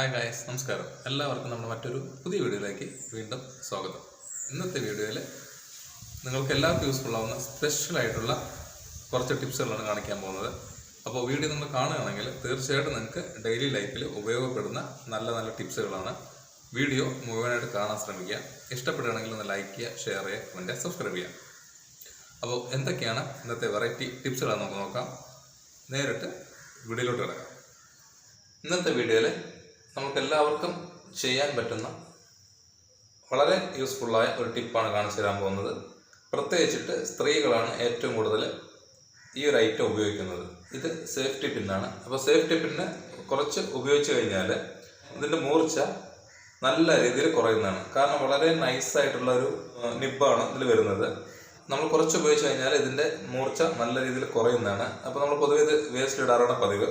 Hi hi നമസ്കാരം. എല്ലാവർക്കും നമ്മുടെ മറ്റൊരു പുതിയ വീഡിയോയിലേക്ക് വീണ്ടും സ്വാഗതം. ഇന്നത്തെ വീഡിയോയിൽ നിങ്ങൾക്ക് എല്ലാവർക്കും യൂസ്ഫുൾ ആവുന്ന സ്പെഷ്യലായിട്ടുള്ള കുറച്ച് ടിപ്സുകളാണ് കാണിക്കാൻ പോകുന്നത്. അപ്പോൾ വീഡിയോ നിങ്ങൾ കാണുകയാണെങ്കിൽ തീർച്ചയായിട്ടും നിങ്ങൾക്ക് ഡെയിലി ലൈഫിൽ ഉപയോഗപ്പെടുന്ന നല്ല നല്ല ടിപ്സുകളാണ് വീഡിയോ മുഴുവനായിട്ട് കാണാൻ ശ്രമിക്കുക. ഇഷ്ടപ്പെടുകയാണെങ്കിൽ ഒന്ന് ലൈക്ക് ചെയ്യുക ഷെയർ ചെയ്യുക കമന്റ് സബ്സ്ക്രൈബ് ചെയ്യുക. അപ്പോൾ എന്തൊക്കെയാണ് ഇന്നത്തെ വെറൈറ്റി ടിപ്സുകളാണ് നമുക്ക് നോക്കാം. നേരിട്ട് വീഡിയോയിലോട്ട് കിടക്കാം. ഇന്നത്തെ വീഡിയോയിൽ നമുക്ക് എല്ലാവർക്കും ചെയ്യാൻ പറ്റുന്ന വളരെ യൂസ്ഫുള്ളായ ഒരു ടിപ്പാണ് കാണിച്ചു തരാൻ പോകുന്നത്. പ്രത്യേകിച്ചിട്ട് സ്ത്രീകളാണ് ഏറ്റവും കൂടുതൽ ഈ ഒരു ഐറ്റം ഉപയോഗിക്കുന്നത്. ഇത് സേഫ്റ്റി പിന്നാണ് അപ്പോൾ സേഫ്റ്റി പിന്നെ കുറച്ച് ഉപയോഗിച്ച് കഴിഞ്ഞാൽ ഇതിന്റെ മൂർച്ച നല്ല രീതിയിൽ കുറയുന്നതാണ്. കാരണം വളരെ നൈസായിട്ടുള്ള ഒരു നിബാണ് ഇതിൽ വരുന്നത്. നമ്മൾ കുറച്ച് ഉപയോഗിച്ച് കഴിഞ്ഞാൽ ഇതിന്റെ മൂർച്ച നല്ല രീതിയിൽ കുറയുന്നതാണ്. അപ്പോൾ നമ്മൾ പൊതുവെ ഇത് വേസ്റ്റ് ഇടാറാണ് പതിവ്.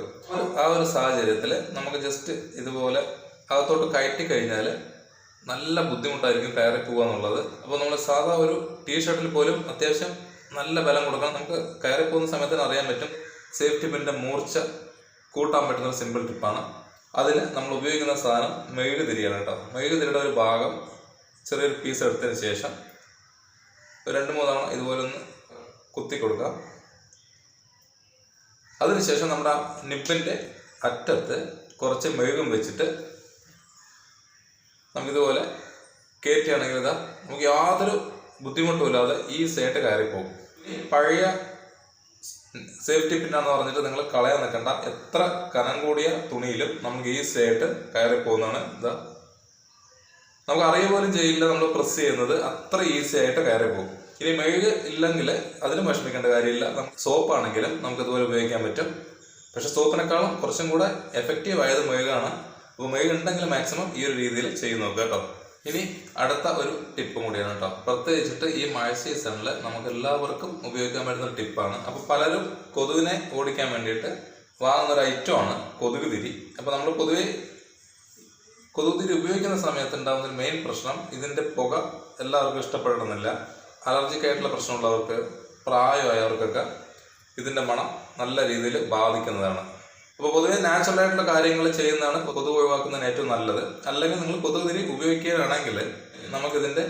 ആ ഒരു സാഹചര്യത്തിൽ നമുക്ക് ജസ്റ്റ് ഇതുപോലെ അകത്തോട്ട് കയറ്റി കഴിഞ്ഞാൽ നല്ല ബുദ്ധിമുട്ടായിരിക്കും കയറി പോകുക എന്നുള്ളത് അപ്പോൾ നമ്മൾ സാധാ ഒരു ടീഷർട്ടിൽ പോലും അത്യാവശ്യം നല്ല ബലം കൊടുക്കണം. നമുക്ക് കയറി പോകുന്ന സമയത്തിന് അറിയാൻ പറ്റും. സേഫ്റ്റി പിന്നിന്റെ മൂർച്ച കൂട്ടാൻ പറ്റുന്ന ഒരു സിമ്പിൾ ടിപ്പാണ് അതിന് നമ്മൾ ഉപയോഗിക്കുന്ന സാധനം മെഴുകുതിരിയാണ് കേട്ടോ. മെഴുകുതിരിയുടെ ഒരു ഭാഗം ചെറിയൊരു പീസ് എടുത്തതിന് ശേഷം രണ്ട് മൂന്ന് തവണ ഇതുപോലെ ഒന്ന് കുത്തി കൊടുക്കാം അതിനുശേഷം നമ്മുടെ നിപ്പിന്റെ അറ്റത്ത് കുറച്ച് മെഴുകും വെച്ചിട്ട് നമുക്കിതുപോലെ കയറ്റുകയാണെങ്കിൽ ഇതാ നമുക്ക് യാതൊരു ബുദ്ധിമുട്ടും ഇല്ലാതെ ഈ സൈഡ് കയറിപ്പോകും. പഴയ സേഫ്റ്റി പിന്നാന്ന് പറഞ്ഞിട്ട് നിങ്ങൾ കളയാൻ നിൽക്കണ്ട. എത്ര കനം കൂടിയ തുണിയിലും നമുക്ക് ഈ സൈഡ് കയറി പോകുന്നതാണ് ഇതാ നമുക്ക് അറിയാൻ പോലും ചെയ്യില്ല നമ്മൾ പ്രസ് ചെയ്യുന്നത് അത്ര ഈസി ആയിട്ട് കയറി പോകും. ഇനി മെഴുക് ഇല്ലെങ്കിൽ അതിനും വിഷമിക്കേണ്ട കാര്യമില്ല. നമുക്ക് ഇതുപോലെ ഉപയോഗിക്കാൻ പറ്റും. പക്ഷെ സോപ്പിനേക്കാളും കുറച്ചും കൂടെ എഫക്റ്റീവ് ആയത് മെഴുകാണ്. അപ്പോൾ മെഴുക് ഉണ്ടെങ്കിൽ മാക്സിമം ഈ ഒരു രീതിയിൽ ചെയ്ത് നോക്കുക കേട്ടോ. ഇനി അടുത്ത ഒരു ടിപ്പും കൂടിയാണ് കേട്ടോ. പ്രത്യേകിച്ചിട്ട് ഈ മഴ സീസണിൽ നമുക്ക് എല്ലാവർക്കും ഉപയോഗിക്കാൻ പറ്റുന്ന ഒരു ടിപ്പാണ് അപ്പോൾ പലരും കൊതുകിനെ ഓടിക്കാൻ വേണ്ടിയിട്ട് വാങ്ങുന്ന ഒരു ഐറ്റമാണ് കൊതുക് തിരി. അപ്പോൾ നമ്മൾ പൊതുവേ കൊതുകുതിരി ഉപയോഗിക്കുന്ന സമയത്ത് ഉണ്ടാകുന്ന ഒരു മെയിൻ പ്രശ്നം ഇതിന്റെ പുക എല്ലാവർക്കും ഇഷ്ടപ്പെടണമെന്നില്ല. അലർജിക് ആയിട്ടുള്ള പ്രശ്നമുള്ളവർക്ക് പ്രായമായവർക്കൊക്കെ ഇതിന്റെ മണം നല്ല രീതിയിൽ ബാധിക്കുന്നതാണ്. അപ്പോൾ പൊതുവെ നാച്ചുറൽ ആയിട്ടുള്ള കാര്യങ്ങൾ ചെയ്യുന്നതാണ് കൊതുക് ഒഴിവാക്കുന്നതിന് ഏറ്റവും നല്ലത്. അല്ലെങ്കിൽ നിങ്ങൾ കൊതുകുതിരി ഉപയോഗിക്കുകയാണെങ്കിൽ നമുക്കിതിന്റെ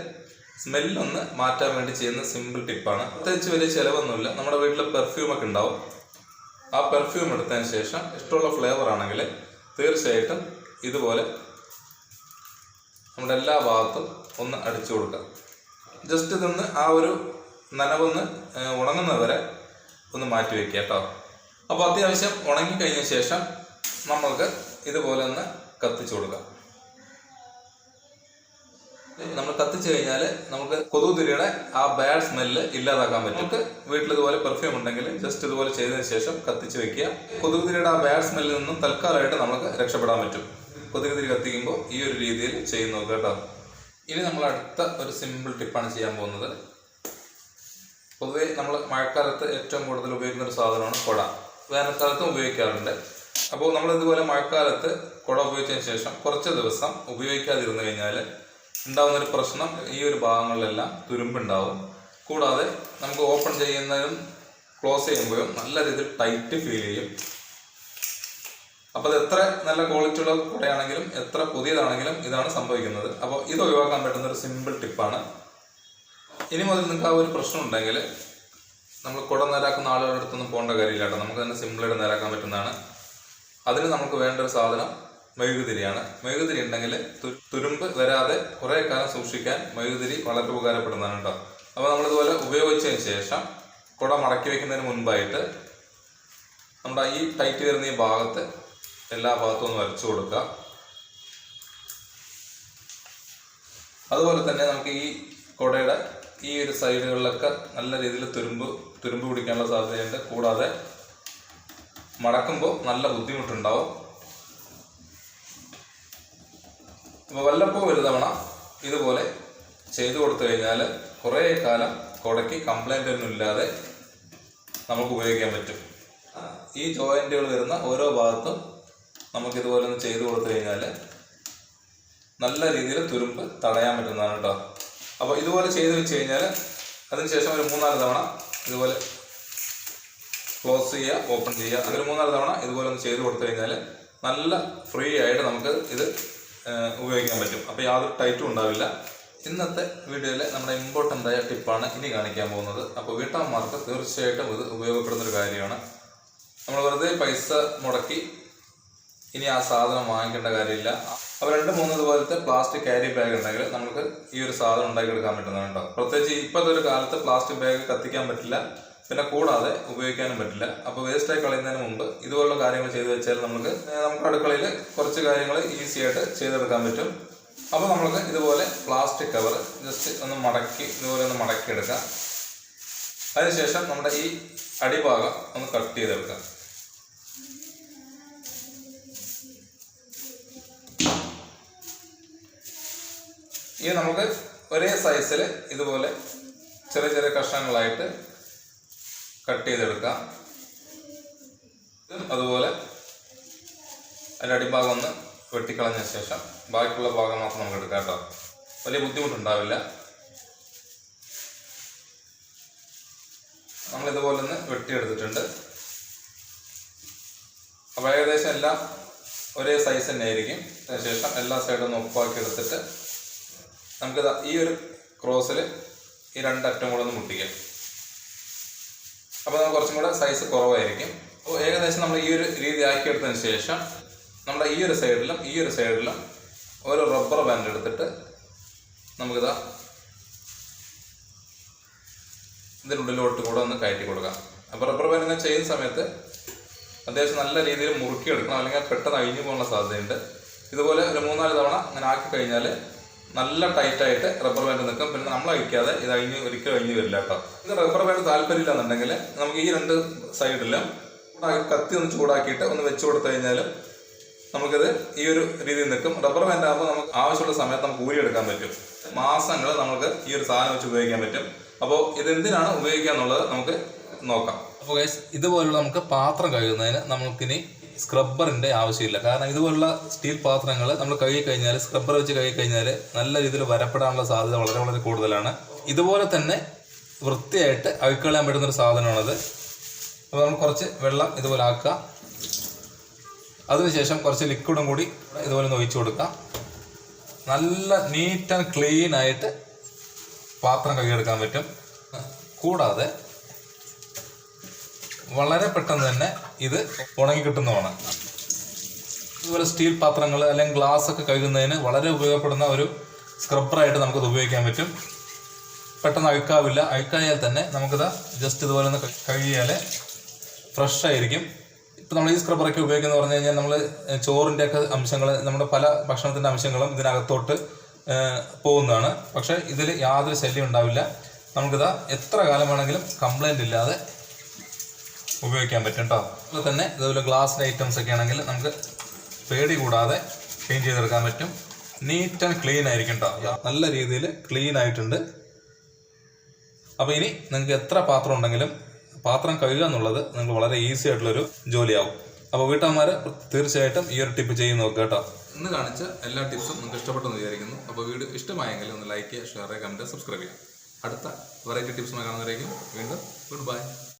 സ്മെല്ലൊന്ന് മാറ്റാൻ വേണ്ടി ചെയ്യുന്ന സിമ്പിൾ ടിപ്പാണ് പ്രത്യേകിച്ച് വലിയ ചിലവൊന്നുമില്ല. നമ്മുടെ വീട്ടിൽ പെർഫ്യൂം ഒക്കെ ഉണ്ടാവും. ആ പെർഫ്യൂം എടുത്തതിന് ശേഷം ഇഷ്ടമുള്ള ഫ്ലേവർ ആണെങ്കിൽ തീർച്ചയായിട്ടും ഇതുപോലെ നമ്മുടെ എല്ലാ ഭാഗത്തും ഒന്ന് അടിച്ചു കൊടുക്കുക ജസ്റ്റ് ഇതൊന്ന് ആ ഒരു നനവൊന്ന് ഉണങ്ങുന്നവരെ ഒന്ന് മാറ്റി വെക്കുക കേട്ടോ. അപ്പോൾ അത്യാവശ്യം ഉണങ്ങി കഴിഞ്ഞ ശേഷം നമ്മൾക്ക് ഇതുപോലെ ഒന്ന് കത്തിച്ചു കൊടുക്കാം. നമ്മൾ കത്തിച്ചു കഴിഞ്ഞാൽ നമുക്ക് കൊതുകുതിരിയുടെ ആ ബാഡ് സ്മെല്ല് ഇല്ലാതാക്കാൻ പറ്റും. നമുക്ക് വീട്ടിൽ ഇതുപോലെ പെർഫ്യൂം ഉണ്ടെങ്കിൽ ജസ്റ്റ് ഇതുപോലെ ചെയ്തതിന് ശേഷം കത്തിച്ച് വെക്കുക. കൊതുകുതിരിയുടെ ആ ബാഡ് സ്മെല്ലിൽ നിന്നും തൽക്കാലമായിട്ട് നമുക്ക് രക്ഷപ്പെടാൻ പറ്റും. കൊതുകുതിരി കത്തിക്കുമ്പോൾ ഈ ഒരു രീതിയിൽ നോക്കുക കേട്ടോ. ഇനി നമ്മൾ അടുത്ത ഒരു സിമ്പിൾ ടിപ്പാണ് ചെയ്യാൻ പോകുന്നത്. പൊതുവേ നമ്മൾ മഴക്കാലത്ത് ഏറ്റവും കൂടുതൽ ഉപയോഗിക്കുന്ന ഒരു സാധനമാണ് കുട. വേനൽക്കാലത്തും ഉപയോഗിക്കാറുണ്ട്. അപ്പോൾ നമ്മൾ ഇതുപോലെ മഴക്കാലത്ത് കുട ഉപയോഗിച്ചതിന് ശേഷം കുറച്ച് ദിവസം ഉപയോഗിക്കാതിരുന്നു കഴിഞ്ഞാൽ ഉണ്ടാകുന്ന ഒരു പ്രശ്നം ഈ ഒരു ഭാഗങ്ങളിലെല്ലാം തുരുമ്പുണ്ടാവും. കൂടാതെ നമുക്ക് ഓപ്പൺ ചെയ്യുന്നതും ക്ലോസ് ചെയ്യുമ്പോഴും നല്ല രീതിയിൽ ടൈറ്റ് ഫീൽ ചെയ്യും. അപ്പോൾ അത് എത്ര നല്ല ക്വാളിറ്റി ഉള്ള കുടയാണെങ്കിലും എത്ര പുതിയതാണെങ്കിലും ഇതാണ് സംഭവിക്കുന്നത്. അപ്പോൾ ഇത് ഒഴിവാക്കാൻ പറ്റുന്ന ഒരു സിമ്പിൾ ടിപ്പാണ് ഇനി മുതൽ നിങ്ങൾക്ക് ആ ഒരു പ്രശ്നം ഉണ്ടെങ്കിൽ നമ്മൾ കുട നേരാക്കുന്ന ആളുകളുടെ അടുത്തൊന്നും പോകേണ്ട കാര്യമില്ല കേട്ടോ. നമുക്ക് തന്നെ സിമ്പിളായിട്ട് നേരാക്കാൻ പറ്റുന്നതാണ്. അതിന് നമുക്ക് വേണ്ട ഒരു സാധനം മെഴുകുതിരിയാണ്. മെഴുകുതിരി ഉണ്ടെങ്കിൽ തുരുമ്പ് വരാതെ കുറേ കാലം സൂക്ഷിക്കാൻ മെഴുകുതിരി വളരെ ഉപകാരപ്പെടുന്നതാണ് കേട്ടോ. അപ്പോൾ നമ്മളിതുപോലെ ഉപയോഗിച്ചതിന് ശേഷം കുട മടക്കി വെക്കുന്നതിന് മുൻപായിട്ട് നമ്മുടെ ഈ ടൈറ്റ് വരുന്ന ഈ ഭാഗത്ത് എല്ലാ ഭാഗത്തും ഒന്ന് വരച്ചു കൊടുക്കുക. അതുപോലെ തന്നെ നമുക്ക് ഈ കുടയുടെ ഈ ഒരു സൈഡുകളിലൊക്കെ നല്ല രീതിയിൽ തുരുമ്പ് തുരുമ്പ് പിടിക്കാനുള്ള സാധ്യതയുണ്ട്. കൂടാതെ മടക്കുമ്പോൾ നല്ല ബുദ്ധിമുട്ടുണ്ടാവും. അപ്പോൾ വല്ലപ്പോൾ ഒരു തവണ ഇതുപോലെ ചെയ്തു കൊടുത്തു കഴിഞ്ഞാൽ കുറേ കാലം കുടയ്ക്ക് കംപ്ലൈന്റ് ഒന്നും ഇല്ലാതെ നമുക്ക് ഉപയോഗിക്കാൻ പറ്റും. ഈ ജോയിന്റുകൾ വരുന്ന ഓരോ ഭാഗത്തും നമുക്ക് ഇതുപോലെ ഒന്ന് ചെയ്തു കൊടുത്തു കഴിഞ്ഞാൽ നല്ല രീതിയിൽ തുരുമ്പ് തടയാൻ പറ്റുന്നതാണ് കേട്ടോ അപ്പോൾ ഇതുപോലെ ചെയ്ത് വെച്ച് കഴിഞ്ഞാൽ അതിനുശേഷം ഒരു മൂന്നാൽ തവണ ഇതുപോലെ ക്ലോസ് ചെയ്യുക ഓപ്പൺ ചെയ്യുക. അങ്ങനെ മൂന്നാൽ തവണ ഇതുപോലെ ഒന്ന് ചെയ്ത് കൊടുത്തു കഴിഞ്ഞാൽ നല്ല ഫ്രീ ആയിട്ട് നമുക്ക് ഇത് ഉപയോഗിക്കാൻ പറ്റും. അപ്പോൾ യാതൊരു ടൈറ്റും ഉണ്ടാവില്ല. ഇന്നത്തെ വീഡിയോയിലെ നമ്മുടെ ഇമ്പോർട്ടന്റ് ആയ ടിപ്പാണ് ഇനി കാണിക്കാൻ പോകുന്നത്. അപ്പോൾ വീട്ടമ്മമാർക്ക് തീർച്ചയായിട്ടും ഇത് ഉപയോഗപ്പെടുന്ന ഒരു കാര്യമാണ്. നമ്മൾ വെറുതെ പൈസ മുടക്കി ഇനി ആ സാധനം വാങ്ങിക്കേണ്ട കാര്യമില്ല. അപ്പോൾ രണ്ട് മൂന്ന് ഇതുപോലത്തെ പ്ലാസ്റ്റിക് ക്യാരി ബാഗ് ഉണ്ടെങ്കിൽ നമുക്ക് ഈ ഒരു സാധനം ഉണ്ടാക്കി എടുക്കാൻ പറ്റുന്നതാണ് കേട്ടോ. പ്രത്യേകിച്ച് ഇപ്പോഴത്തെ ഒരു കാലത്ത് പ്ലാസ്റ്റിക് ബാഗ് കത്തിക്കാൻ പറ്റില്ല. പിന്നെ കൂടാതെ ഉപയോഗിക്കാനും പറ്റില്ല. അപ്പോൾ വേസ്റ്റായി കളയുന്നതിന് മുമ്പ് ഇതുപോലുള്ള കാര്യങ്ങൾ ചെയ്തു വെച്ചാൽ നമുക്ക് നമുക്ക് അടുക്കളയിൽ കുറച്ച് കാര്യങ്ങൾ ഈസി ആയിട്ട് ചെയ്തെടുക്കാൻ പറ്റും. അപ്പോൾ നമുക്ക് ഇതുപോലെ പ്ലാസ്റ്റിക് കവർ ജസ്റ്റ് ഒന്ന് മടക്കി ഇതുപോലെ ഒന്ന് മടക്കി എടുക്കാം അതിനുശേഷം നമ്മുടെ ഈ അടിഭാഗം ഒന്ന് കട്ട് ചെയ്തെടുക്കാം. ഇത് നമുക്ക് ഒരേ സൈസിൽ ഇതുപോലെ ചെറിയ ചെറിയ കഷ്ണങ്ങളായിട്ട് കട്ട് ചെയ്തെടുക്കാം. അതുപോലെ അതിന്റെ അടിഭാഗം ഒന്ന് വെട്ടിക്കളഞ്ഞ ശേഷം ബാക്കിയുള്ള ഭാഗം മാത്രം നമുക്ക് എടുക്കാം കേട്ടോ. വലിയ ബുദ്ധിമുട്ടുണ്ടാവില്ല. നമ്മൾ ഇതുപോലെ ഒന്ന് വെട്ടിയെടുത്തിട്ടുണ്ട്. അപ്പോൾ ഏകദേശം എല്ലാം ഒരേ സൈസ് തന്നെ ആയിരിക്കും. അതിനുശേഷം എല്ലാ സൈഡും ഒന്ന് ഒപ്പാക്കി എടുത്തിട്ട് നമുക്കിത് ഈ ഒരു ക്രോസിൽ ഈ രണ്ടറ്റം കൂടെ ഒന്ന് മുട്ടിക്കാം. അപ്പോൾ നമുക്ക് കുറച്ചും കൂടെ സൈസ് കുറവായിരിക്കും. അപ്പോൾ ഏകദേശം നമ്മൾ ഈ ഒരു രീതി ആക്കിയെടുത്തതിന് ശേഷം നമ്മുടെ ഈ ഒരു സൈഡിലും ഈ ഒരു സൈഡിലും ഒരു റബ്ബർ ബാൻഡ് എടുത്തിട്ട് നമുക്കിതാ ഇതിനുള്ളിലോട്ട് കൂടെ ഒന്ന് കയറ്റി കൊടുക്കാം. അപ്പോൾ റബ്ബർ ബാൻഡ് ഇങ്ങനെ ചെയ്യുന്ന സമയത്ത് അത്യാവശ്യം നല്ല രീതിയിൽ മുറുക്കിയെടുക്കണം അല്ലെങ്കിൽ പെട്ടെന്ന് അഴിഞ്ഞു പോകാനുള്ള സാധ്യതയുണ്ട്. ഇതുപോലെ ഒരു മൂന്നാൽ തവണ അങ്ങനെ ആക്കി കഴിഞ്ഞാൽ നല്ല ടൈറ്റായിട്ട് റബ്ബർ ബാൻഡ് നിൽക്കും. പിന്നെ നമ്മൾ അഴിക്കാതെ ഇത് അഴിഞ്ഞ് ഒരിക്കലും അഴിഞ്ഞ് വരില്ല കേട്ടോ. ഇത് റബ്ബർ ബാൻഡ് താല്പര്യമില്ല എന്നുണ്ടെങ്കിൽ നമുക്ക് ഈ രണ്ട് സൈഡിലും ചൂടാക്കി കത്തി ഒന്ന് ചൂടാക്കിയിട്ട് ഒന്ന് വെച്ച് കൊടുത്തു കഴിഞ്ഞാൽ നമുക്കിത് ഈ ഒരു രീതിയിൽ നിൽക്കും. റബ്ബർ ബാൻഡ് ആകുമ്പോൾ നമുക്ക് ആവശ്യമുള്ള സമയത്ത് നമുക്ക് ഊരിയെടുക്കാൻ പറ്റും. മാസങ്ങൾ നമുക്ക് ഈ ഒരു സാധനം വെച്ച് ഉപയോഗിക്കാൻ പറ്റും. അപ്പോൾ ഇതെന്തിനാണ് ഉപയോഗിക്കുക എന്നുള്ളത് നമുക്ക് നോക്കാം. അപ്പോൾ ഇതുപോലുള്ള നമുക്ക് പാത്രം കഴുകുന്നതിന് നമുക്കിനി സ്ക്രബ്ബറിന്റെ ആവശ്യമില്ല. കാരണം ഇതുപോലുള്ള സ്റ്റീൽ പാത്രങ്ങൾ നമ്മൾ കഴുകി കഴിഞ്ഞാൽ സ്ക്രബ്ബർ വെച്ച് കഴുകി കഴിഞ്ഞാൽ നല്ല രീതിയിൽ വരപ്പെടാനുള്ള സാധ്യത വളരെ വളരെ കൂടുതലാണ്. ഇതുപോലെ തന്നെ വൃത്തിയായിട്ട് അഴുക്കളയാൻ പറ്റുന്ന ഒരു സാധനമാണത്. അപ്പോൾ നമ്മൾ കുറച്ച് വെള്ളം ഇതുപോലെ ആക്കുക. അതിനുശേഷം കുറച്ച് ലിക്വിഡും കൂടി ഇതുപോലെ ഒഴിച്ചു കൊടുക്കാം നല്ല നീറ്റ് ആൻഡ് ക്ലീൻ ആയിട്ട് പാത്രം കഴുകിയെടുക്കാൻ പറ്റും. കൂടാതെ വളരെ പെട്ടെന്ന് തന്നെ ഇത് ഉണങ്ങി കിട്ടുന്നതാണ്. ഇതുപോലെ സ്റ്റീൽ പാത്രങ്ങൾ അല്ലെങ്കിൽ ഗ്ലാസ് ഒക്കെ കഴുകുന്നതിന് വളരെ ഉപയോഗപ്പെടുന്ന ഒരു സ്ക്രബ്ബറായിട്ട് നമുക്കത് ഉപയോഗിക്കാൻ പറ്റും. പെട്ടെന്ന് അഴുക്കാവില്ല. അഴുക്കായാൽ തന്നെ നമുക്കിത് ജസ്റ്റ് ഇതുപോലെ ഒന്ന് കഴുകിയാൽ ഫ്രഷ് ആയിരിക്കും. ഇപ്പം നമ്മൾ ഈ സ്ക്രബ്ബറൊക്കെ ഉപയോഗിക്കുന്ന പറഞ്ഞു കഴിഞ്ഞാൽ നമ്മൾ ചോറിന്റെ ഒക്കെ അംശങ്ങൾ നമ്മുടെ പല ഭക്ഷണത്തിന്റെ അംശങ്ങളും ഇതിനകത്തോട്ട് പോകുന്നതാണ്. പക്ഷേ ഇതിൽ യാതൊരു ശല്യം ഉണ്ടാവില്ല. നമുക്കിത് എത്ര കാലം വേണമെങ്കിലും കംപ്ലൈന്റ് ഇല്ലാതെ ഉപയോഗിക്കാൻ പറ്റും കേട്ടോ. അതുപോലെ തന്നെ ഇതുപോലെ ഗ്ലാസ് ഐറ്റംസ് ഒക്കെ ആണെങ്കിൽ നമുക്ക് പേടി കൂടാതെ ക്ലീൻ ചെയ്തെടുക്കാൻ പറ്റും. നീറ്റ് ആൻഡ് ക്ലീൻ ആയിരിക്കും കേട്ടോ. നല്ല രീതിയിൽ ക്ലീൻ ആയിട്ടുണ്ട്. അപ്പോൾ ഇനി നിങ്ങൾക്ക് എത്ര പാത്രം ഉണ്ടെങ്കിലും പാത്രം കഴുകുക എന്നുള്ളത് നിങ്ങൾ വളരെ ഈസി ആയിട്ടുള്ളൊരു ജോലിയാവും. അപ്പോൾ വീട്ടമ്മമാർ തീർച്ചയായിട്ടും ഈ ഒരു ടിപ്പ് ചെയ്ത് നോക്കുക കേട്ടോ. ഇന്ന് കാണിച്ച എല്ലാ ടിപ്സും നിങ്ങൾക്ക് ഇഷ്ടപ്പെട്ടെന്ന് വിചാരിക്കുന്നു. അപ്പോൾ വീഡിയോ ഇഷ്ടമായെങ്കിൽ ഒന്ന് ലൈക്ക് ചെയ്യുക ഷെയർ ചെയ്യുക കമന്റ് സബ്സ്ക്രൈബ് ചെയ്യുക. അടുത്ത വെറൈറ്റി ടിപ്സുമായി കാണുന്നവരേക്കും വീണ്ടും ഗുഡ് ബൈ